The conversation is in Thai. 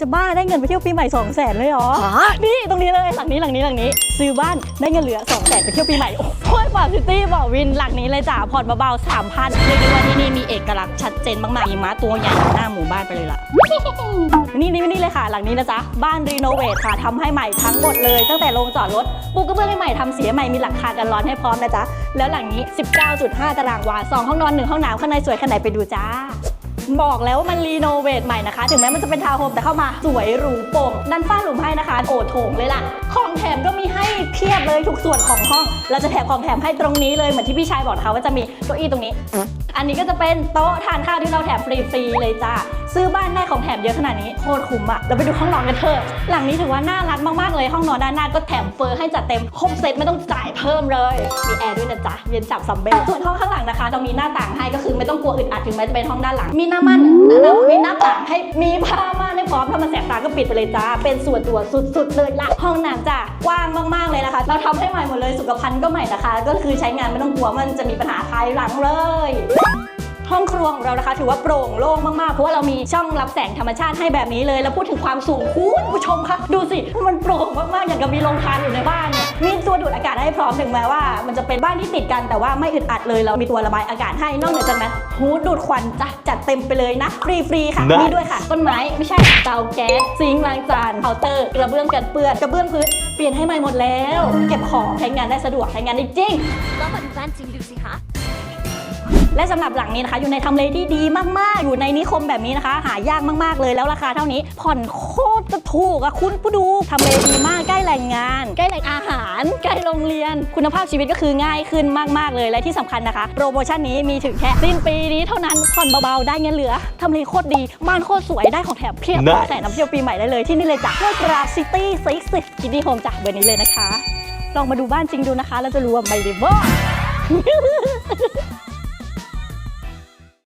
จะบ้าได้เงินไปเที่ยวปีใหม่2 0 0แสนเลยเหรอฮะนี่ตรงนี้เลยหลังนี้หลังนี้หลังนี้ ซื้อบ้านได้เงินเหลือ2 0 0แสนไปเที่ยวปีใหม่ โอ้โหฝากซิตี้บอกวินหลังนี้เลยจ้ะผ่อนเบาๆสามพันเรียกได้ว่าที่นี่มีเอกลักษณ์ชัดเจนมากๆมีม้าตัวใหญ่หน้าหมู่บ้านไปเลยล่ะ นี่นี่นี่เลยค่ะ หลังนี้นะจ๊ะบ้านรีโนเวทค่ะทำให้ใหม่ทั้งหมดเลยตั้งแต่โรงจอดรถปูกระเบื้องให้ใหม่ทำสีให้ใหม่มีหลังคากันร้อนให้พร้อมนะจ๊ะแล้วหลังนี้ 19.5 ตารางวาสองห้องนอนหนึ่งห้องน้ำข้างในสวยขนาดไหนไปดูจ้า บอกแล้วว่ามันรีโนเวทใหม่นะคะ ถึงแม้มันจะเป็นทาวน์โฮมแต่เข้ามาสวยหรูโปร่งดันฟ้าหลุมให้นะคะ โอโถงเลยล่ะ ของแถมก็มีให้เพียบเลยทุกส่วนของห้อง เราจะแถมของแถมให้ตรงนี้เลยเหมือนที่พี่ชายบอกนะคะว่าจะมีเก้าอี้ตรงนี้ อันนี้ก็จะเป็นโต๊ะทานข้าวที่เราแถมฟรีๆเลยจ้า ซื้อบ้านได้ของแถมเยอะขนาดนี้โคตรคุ้มอะเราไปดูห้องนอนกันเถอะ หลังนี้ถือว่าน่ารักมากๆเลย ห้องนอนด้านหน้าก็แถมเฟอร์ให้จัดเต็มครบเซตไม่ต้องจ่ายเพิ่มเลย มีแอร์ด้วยนะจ๊ะ เย็นจับซัมเบลส่วนห้องข้างหลังนะคะเรามีหน้าต่างให้ก็คือไม่ต้องกลัวอึดอัดถึงแม้จะเป็นห้องด้านหลัง มีหน้าม่านนะมีหน้าต่างให้มีผ้าม่านให้พร้อมถ้ามันแสบตาก็ปิดไปเลยจ้าเป็นส่วนตัวสุดๆเลยล่ะห้องน้ำจ้ะกว้างมากๆเลยนะคะ เราทำให้ใหม่หมดเลยสุขภัณฑ์ก็ใหม่นะคะ ก็คือใช้งานไม่ต้องกลัวมันจะมีปัญหาภายหลังเลย ห้องครัวของเรานะคะ ถือว่าโปร่งโล่งมากๆ เพราะว่าเรามีช่องรับแสงธรรมชาติให้แบบนี้เลย แล้วพูดถึงความสูงคุณผู้ชมคะดูสิ มันโปร่งมากๆ อย่างกับมีโรงทานอยู่ในบ้านเนี่ย มีตัวดูดอากาศให้พร้อมถึงแม้ว่า มันจะเป็นบ้านที่ติดกันแต่ว่าไม่อึดอัดเลยเรามีตัวระบายอากาศให้นอกเหนือจากนั้นฮูดดูดควันจ้ะจัดเต็มไปเลยนะฟรีๆค่ะนะมีด้วยค่ะ ต้นไม้ไม่ใช่เตาแก๊สซิงค์ล้างจานเคาน์เตอร์กระเบื้องกันเปื้อนกระเบื้องพื้นเปลี่ยนให้ใหม่หมดแล้ว เก็บของใช้งานได้สะดวกใช้งานได้จริงลองมาดูบ้านจริงดูสิคะ และสำหรับหลังนี้นะคะ อยู่ในทำเลที่ดีมากๆ อยู่ในนิคมแบบนี้นะคะ หายากมากๆเลยแล้วราคาเท่านี้ ผ่อนโคตรจะถูกอะคุณผู้ดูทำเลดีมากใกล้แหล่งงาน ใกล้แหล่งอาหาร ใกล้โรงเรียน คุณภาพชีวิตก็คือง่ายขึ้นมากๆเลยและที่สำคัญนะคะ โปรโมชั่นนี้มีถึงแค่สิ้นปีนี้เท่านั้นผ่อนเบาๆได้เงินเหลือทำเลโคตรดีบ้านโคตรสวยได้ของแถมเพียบได้ของแสนน้ำเที่ยวปีใหม่ได้เลยที่นี่เลยจ้ะเลือกราซิตี้ซิกซ์คิดดี้โฮมจ้ะเบอร์นี้เลยนะคะ ลองมาดูบ้านจริงดูนะคะ แล้วจะรู้ว่าไม่ได้บ้า